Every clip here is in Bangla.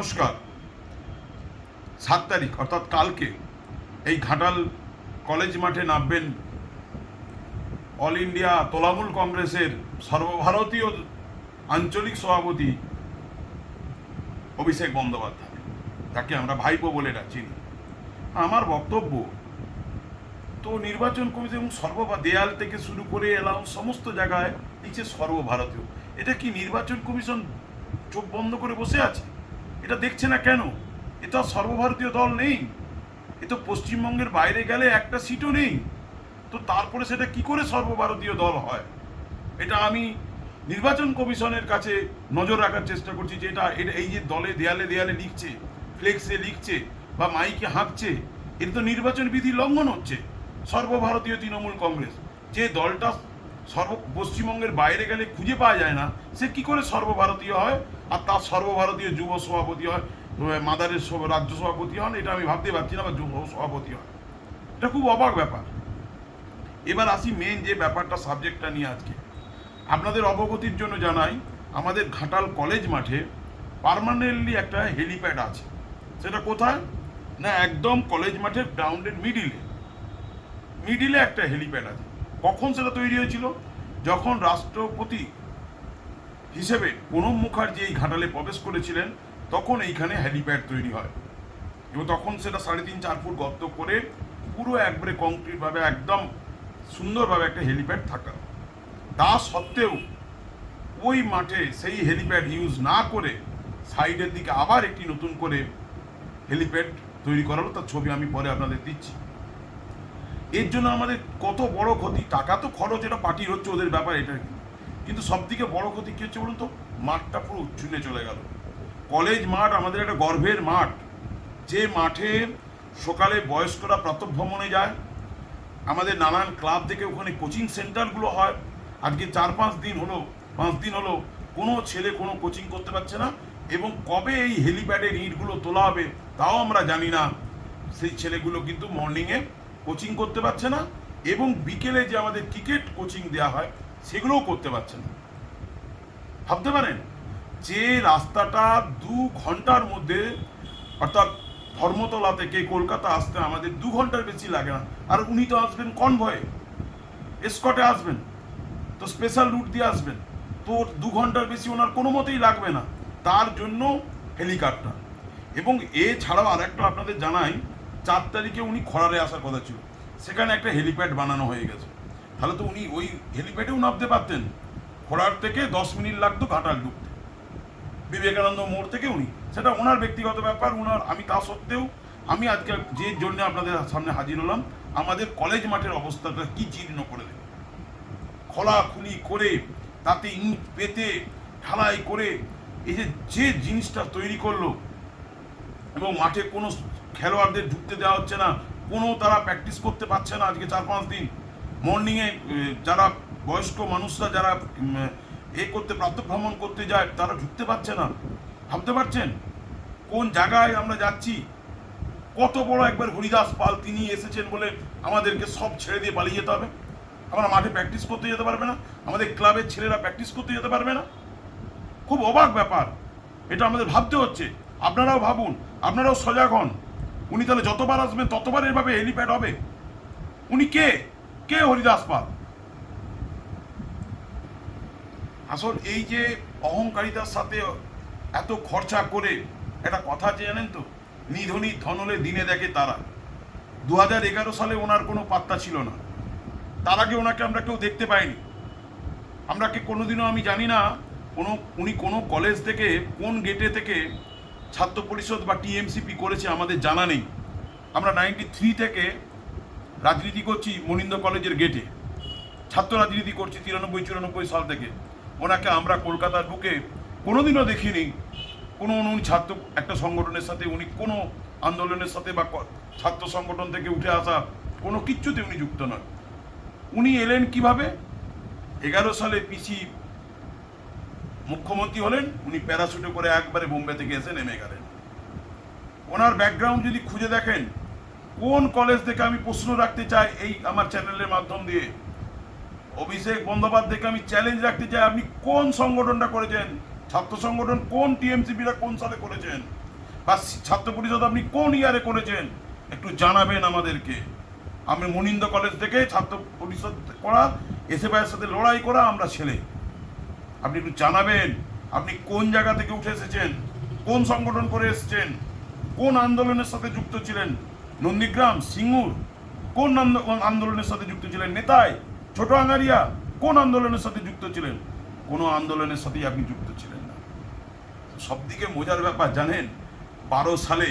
নমস্কার। সাত তারিখ, অর্থাৎ কালকে এই ঘাটাল কলেজ মাঠে নামবেন অল ইন্ডিয়া তোলামূল কংগ্রেসের সর্বভারতীয় আঞ্চলিক সভাপতি অভিষেক বন্দ্যোপাধ্যায়। তাকে আমরা ভাইপো বলে ডাকছি আমার বক্তব্য, তো নির্বাচন কমিশন এবং সর্বভা, দেয়াল থেকে শুরু করে এলাম সমস্ত জায়গায় লিখছে সর্বভারতীয়, এটা কি নির্বাচন কমিশন চোখ বন্ধ করে বসে আছে? এটা দেখছে না কেন? এটা সর্বভারতীয় দল নেই। এ তো পশ্চিমবঙ্গের বাইরে গেলে একটা সিটও নেই। তো তারপরে সেটা কি করে সর্বভারতীয় দল হয়? এটা আমি নির্বাচন কমিশনের কাছে নজর রাখার চেষ্টা করছি যে এটা এটা এই যে দলে দেয়ালে দেয়ালে লিখছে, ফ্লেক্সে লিখছে বা মাইকে হাঁকছে এটা তো নির্বাচন বিধি লঙ্ঘন হচ্ছে। সর্বভারতীয় তৃণমূল কংগ্রেস, যে দলটা সর্ব পশ্চিমবঙ্গের বাইরে গেলে খুঁজে পাওয়া যায় না। সে কি করে সর্বভারতীয় হয়? আর তার সর্বভারতীয় যুব সভাপতি হয় মাদারের রাজ্য সভাপতি হন, এটা আমি ভাবতে পারছি না, বা যুব সভাপতি হয়। এটা খুব অবাক ব্যাপার। এবার আসি মেন যে ব্যাপারটা সাবজেক্টটা নিয়ে আজকে। আপনাদের অবগতির জন্য জানাই, আমাদের ঘাটাল কলেজ মাঠে পার্মানেন্টলি একটা হেলিপ্যাড আছে। সেটা কোথায়? না, একদম কলেজ মাঠের গ্রাউন্ডের মিডিলে মিডিলে একটা হেলিপ্যাড আছে। কখন সেটা তৈরি হয়েছিল? যখন রাষ্ট্রপতি হিসেবে প্রণব মুখার্জি এই ঘাটালে প্রবেশ করেছিলেন, তখন এইখানে হ্যালিপ্যাড তৈরি হয়। এবং তখন সেটা সাড়ে তিন, চার ফুট গর্ত করে পুরো একবারে কংক্রিটভাবে, একদম সুন্দরভাবে একটা হেলিপ্যাড থাকা। তা সত্ত্বেও ওই মাঠে সেই হেলিপ্যাড ইউজ না করে সাইডের দিকে আবার একটি নতুন করে হেলিপ্যাড তৈরি করা হলো তার ছবি আমি পরে আপনাদের দিচ্ছি। এর জন্য আমাদের কত বড় ক্ষতি? টাকা তো খরচ, এটা পার্টির হচ্ছে ওদের ব্যাপার, এটা কিন্তু সব থেকে বড় ক্ষতি কী হচ্ছে বলুন তো? মাঠটা পুরো চুলে চলে গেল। কলেজ মাঠ আমাদের একটা গর্ভের মাঠ। যে মাঠে সকালে বয়স্করা প্রাতঃভ্রমণে যায়, আমাদের নানান ক্লাব থেকে ওখানে কোচিং সেন্টারগুলো হয়। আজকে চার পাঁচ দিন হলো, পাঁচ দিন হলো, কোনো ছেলে কোনো কোচিং করতে পারছে না। এবং কবে এই হেলিপ্যাডের ইটগুলো তোলা হবে, তাও আমরা জানি না। সেই ছেলেগুলো কিন্তু মর্নিংয়ে কোচিং করতে পারছে না এবং বিকেলে যে আমাদের ক্রিকেট কোচিং দেওয়া হয়, সেগুলোও করতে পারছে না। ভাবতে পারেন, যে রাস্তাটা দু ঘণ্টার মধ্যে, অর্থাৎ ধর্মতলা থেকে কলকাতা আসতে আমাদের দু ঘণ্টার বেশি লাগে না। আর উনি তো আসবেন কনভয়ে এসকটে আসবেন, তো স্পেশাল রুট দিয়ে আসবেন। তো দু ঘণ্টার বেশি ওনার কোনো মতেই লাগবে না। তার জন্য হেলিকপ্টার এবং এছাড়াও আরেকটা আপনাদের জানাই চার তারিখে উনি খরারে আসার কথা ছিল। সেখানে একটা হেলিপ্যাড বানানো হয়ে গেছে। তাহলে তো উনি ওই হেলিপ্যাডেও নামতে পারতেন। খোড়ার থেকে দশ মিনিট লাগতো ঘাটাল ঢুকতে। বিবেকানন্দ মোড় থেকে উনি। সেটা ওনার ব্যক্তিগত ব্যাপার ওনার আমি তা সত্ত্বেও আমি আজকে যে জন্য আপনাদের সামনে হাজির হলাম, আমাদের কলেজ মাঠের অবস্থাটা কি জীর্ণ করে দেবে? খোলা খুলি করে, তাতে ইট পেতে, ঢালাই করে, এই যে যে জিনিসটা তৈরি করল এবং মাঠে কোনো খেলোয়াড়দের ঢুকতে দেওয়া হচ্ছে না। কোনো তারা প্র্যাকটিস করতে পারছে না আজকে চার পাঁচ দিন। মর্নিংয়ে যারা বয়স্ক মানুষরা যারা এ করতে, প্রাতঃভ্রমণ করতে যায়, তারা ঢুকতে পারছে না। ভাবতে পারছেন? কোন জায়গায় আমরা যাচ্ছি? কত বড় একবার হরিদাস পাল তিনি এসেছেন বলে আমাদেরকে সব ছেড়ে দিয়ে পালিয়ে যেতে হবে। আমরা মাঠে প্র্যাকটিস করতে যেতে পারবে না। আমাদের ক্লাবের ছেলেরা প্র্যাকটিস করতে যেতে পারবে না। খুব অবাক ব্যাপার। এটা আমাদের ভাবতে হচ্ছে। আপনারাও ভাবুন। আপনারাও সজাগ হন। উনি তাহলে যতবার আসবেন, ততবার এভাবে হেলিপ্যাড হবে। উনি কে? কে হরিদাস পাল? আসল এই যে অহংকারিতার সাথে এত খরচা করে, একটা কথা আছে জানেন তো? নিধনী ধন হলে দিনে দেখে তারা। দু হাজার এগারো সালে ওনার কোনো পাত্তা ছিল না। তার আগে ওনাকে আমরা কেউ দেখতে পাইনি। আমরা কি কোনোদিনও আমি জানি না কোনো, উনি কোনো কলেজ থেকে কোন গেটে থেকে ছাত্র পরিষদ বা টিএমসিপি করেছে, আমাদের জানা নেই। আমরা নাইনটি থ্রি থেকে রাজনীতি করছি মনিন্দ কলেজের গেটে ছাত্র রাজনীতি করছি তিরানব্বই, চুরানব্বই সাল থেকে। ওনাকে আমরা কলকাতার বুকে কোনোদিনও দেখিনি। কোনো উনি ছাত্র, একটা সংগঠনের সাথে উনি কোনো আন্দোলনের সাথে বা ছাত্র সংগঠন থেকে উঠে আসা কোনো কিচ্ছুতে উনি যুক্ত নন। উনি এলেন কীভাবে? এগারো সালে পিসি মুখ্যমন্ত্রী হলেন, উনি প্যারাশুটে করে একবারে বোম্বে থেকে এসে নেমে গেলেন। ওনার ব্যাকগ্রাউন্ড যদি খুঁজে দেখেন, কোন কলেজ থেকে আমি প্রশ্ন রাখতে চাই এই আমার চ্যানেলের মাধ্যম দিয়ে? অভিষেক বন্দ্যোপাধ্যায়কে আমি চ্যালেঞ্জ রাখতে চাই, আপনি কোন সংগঠনটা করেছেন? ছাত্র সংগঠন কোন টিএমসিপিরা কোন সালে করেছেন? বা ছাত্র পরিষদ আপনি কোন ইয়ারে করেছেন? একটু জানাবেন আমাদেরকে। আমি মনিন্দ কলেজ থেকে ছাত্র পরিষদ করা এসে ভাইয়ের সাথে লড়াই করা, আমরা ছেলে। আপনি একটু জানাবেন, আপনি কোন জায়গা থেকে উঠে এসেছেন, কোন সংগঠন করে এসেছেন, কোন আন্দোলনের সাথে যুক্ত ছিলেন? নন্দীগ্রাম, সিঙ্গুর, কোন আন্দো- আন্দোলনের সাথে যুক্ত ছিলেন? নেতায় ছোট আঙ্গারিয়া কোন আন্দোলনের সাথে যুক্ত ছিলেন? কোনো আন্দোলনের সাথেই আপনি যুক্ত ছিলেন না। সবদিকে মজার ব্যাপার, জানেন, বারো সালে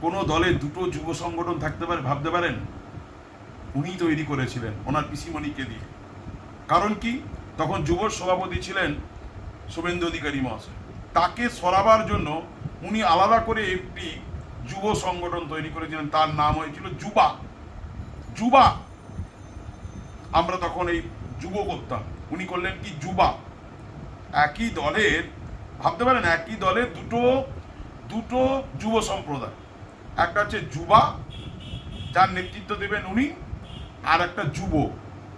কোনো দলে দুটো যুব সংগঠন থাকতে পারে, ভাবতে পারেন? উনি তৈরি করেছিলেন, ওনার পিসিমণিকে দিয়ে। কারণ কি? তখন যুব সভাপতি ছিলেন শুভেন্দু অধিকারী মহাশয়। তাকে সরাবার জন্য উনি আলাদা করে একটি যুব সংগঠন তৈরি করেছিলেন। তার নাম হয়েছিল যুবা। যুবা। আমরা তখন এই যুব করতাম। উনি করলেন কি? যুবা। একই দলের, ভাবতে পারেন, একই দলের দুটো দুটো যুব সম্প্রদায়। একটা হচ্ছে যুবা, যার নেতৃত্ব দেবেন উনি, আর একটা যুব,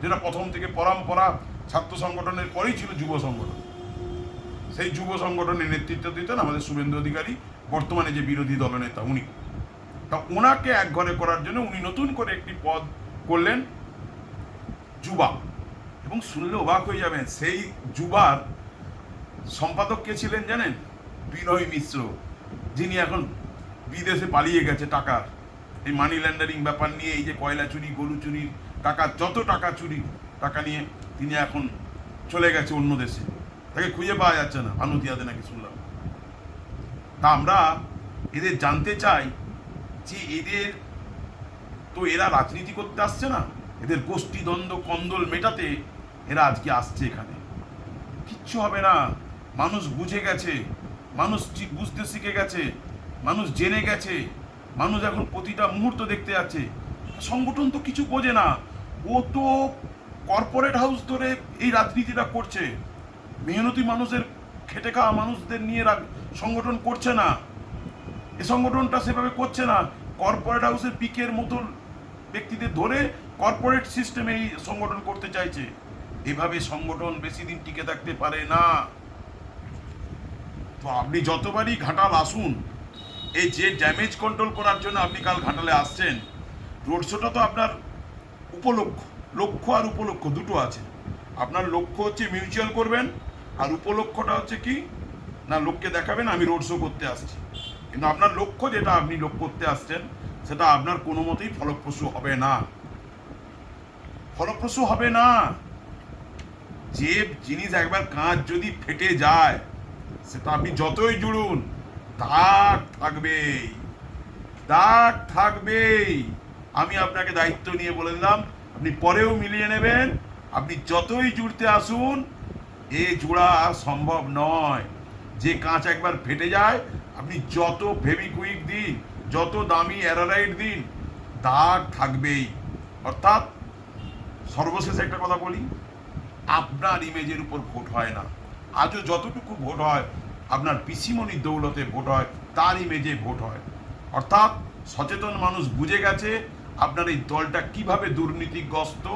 যেটা প্রথম থেকে পরম্পরা ছাত্র সংগঠনের পরেই ছিল যুব সংগঠন। সেই যুব সংগঠনের নেতৃত্ব দিতেন আমাদের শুভেন্দু অধিকারী, বর্তমানে যে বিরোধী দলনেতা উনি। তা ওনাকে এক ঘরে করার জন্য উনি নতুন করে একটি পদ করলেন যুবা। এবং শুনলে অবাক হয়ে যাবেন, সেই যুবার সম্পাদক কে ছিলেন জানেন? বিনয় মিশ্র, যিনি এখন বিদেশে পালিয়ে গেছে টাকার। এই মানি ল্যান্ডারিং ব্যাপার নিয়ে এই যে কয়লা চুরি, গরু চুরির টাকা, যত টাকা চুরি, টাকা নিয়ে তিনি এখন চলে গেছে অন্য দেশে। তাকে খুঁজে পাওয়া যাচ্ছে না আনুতিয়াতে নাকি শুনলাম। তা আমরা এদের জানতে চাই যে এদের তো এরা রাজনীতি করতে আসছে না, এদের গোষ্ঠী দ্বন্দ্ব, কন্দল মেটাতে এরা আজকে আসছে এখানে। কিচ্ছু হবে না, মানুষ বুঝে গেছে, মানুষ বুঝতে শিখে গেছে, মানুষ জেনে গেছে, মানুষ এখন প্রতিটা মুহূর্ত দেখতে যাচ্ছে। সংগঠন তো কিছু বোঝে না, ও তো কর্পোরেট হাউস ধরে এই রাজনীতিটা করছে। মেহনতি মানুষের খেটে খাওয়া মানুষদের নিয়ে সংগঠন করছে না। এ সংগঠনটা সেভাবে করছে না। কর্পোরেট হাউসের পিকের মতো ব্যক্তিদের ধরে কর্পোরেট সিস্টেমে এই সংগঠন করতে চাইছে। এভাবে সংগঠন বেশি দিন টিকে থাকতে পারে না। তো আপনি যতবারই ঘাটাল আসুন, এই যে ড্যামেজ কন্ট্রোল করার জন্য আপনি কাল ঘাটালে আসছেন রোড শোটা তো আপনার উপলক্ষ। লক্ষ্য আর উপলক্ষ দুটো আছে। আপনার লক্ষ্য হচ্ছে মিউচুয়াল করবেন, আর উপলক্ষটা হচ্ছে কি? না, লোককে দেখাবেন, আমি রোড শো করতে আসছি। কিন্তু আপনার লক্ষ্য যেটা, আপনি লোক করতে আসছেন, সেটা আপনার কোনো মতেই ফলপ্রসূ হবে না। ফলপ্রসূ হবে না। যে জিনিস একবার কাঁচ যদি ফেটে যায়, সেটা আপনি যতই জুড়ুন, দাগ থাকবেই। দাগ থাকবেই। আমি আপনাকে দায়িত্ব নিয়ে বলে দিলাম আপনি পরেও মিলিয়ে নেবেন। আপনি যতই জুড়তে আসুন, এ জোড়া আর সম্ভব নয়। যে কাঁচ একবার ফেটে যায়, আপনি যত ফেভিকুইক দিন, যত দামি অ্যারারাইট দিন, দাগ থাকবেই। অর্থাৎ সর্বশেষ একটা কথা বলি, আপনার ইমেজের উপর ভোট হয় না। আজও যতটুকু ভোট হয়, আপনার পিসিমণির দৌলতে ভোট হয়, তার ইমেজে ভোট হয়। অর্থাৎ সচেতন মানুষ বুঝে গেছে আপনার এই দলটা কীভাবে দুর্নীতিগ্রস্ত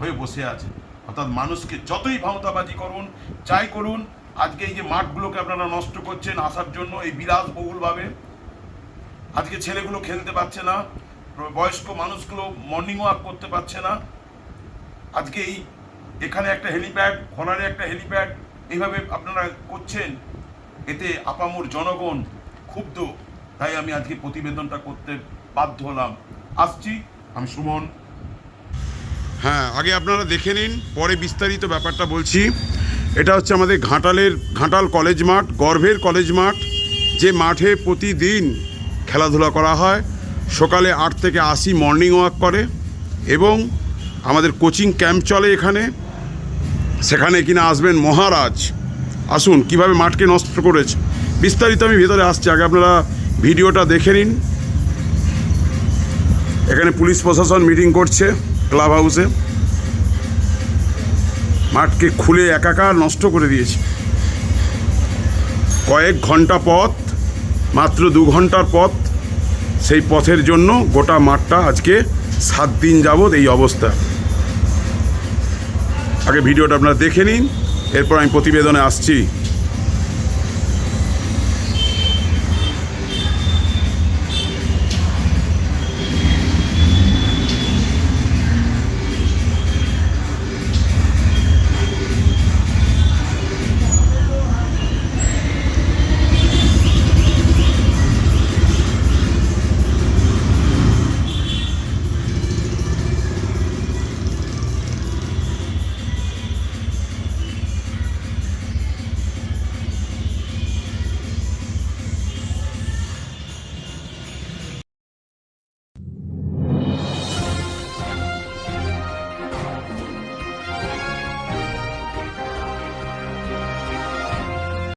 হয়ে বসে আছে? অর্থাৎ মানুষকে যতই ভাওতাবাজি করুন, যাই করুন, আজকে এই যে মাঠগুলোকে আপনারা নষ্ট করছেন আসার জন্য এই বিলাসবহুলভাবে, আজকে ছেলেগুলো খেলতে পারছে না, বয়স্ক মানুষগুলো মর্নিং ওয়াক করতে পারছে না, আজকে এই এখানে একটা হেলিপ্যাড ঘোড়ারে একটা হেলিপ্যাড এইভাবে আপনারা করছেন, এতে আপামোর জনগণ ক্ষুব্ধ। তাই আমি আজকে প্রতিবেদনটা করতে বাধ্য হলাম। আসছি, আমি সুমন। হ্যাঁ আগে আপনারা দেখে নিন, পরে বিস্তারিত ব্যাপারটা বলছি। এটা হচ্ছে আমাদের ঘাটালের, ঘাটাল কলেজ মাঠ, গর্ভের কলেজ মাঠ, যে মাঠে প্রতিদিন খেলাধুলা করা হয়। সকালে আট থেকে আশি মর্নিং ওয়াক করে এবং আমাদের কোচিং ক্যাম্প চলে এখানে। সেখানে কিনা আসবেন মহারাজ। আসুন, কীভাবে মাঠকে নষ্ট করেছে। বিস্তারিত আমি ভেতরে আসছি, আগে আপনারা ভিডিওটা দেখে নিন। এখানে পুলিশ প্রশাসন মিটিং করছে ক্লাব হাউসে। মাঠকে খুলে একাকার নষ্ট করে দিয়েছে। কয়েক ঘণ্টা পথ, মাত্র দু ঘণ্টার পথ, সেই পথের জন্য গোটা মাঠটা আজকে সাত দিন যাবৎ এই অবস্থা। আগে ভিডিওটা আপনারা দেখে নিন, এরপর আমি প্রতিবেদনে আসছি।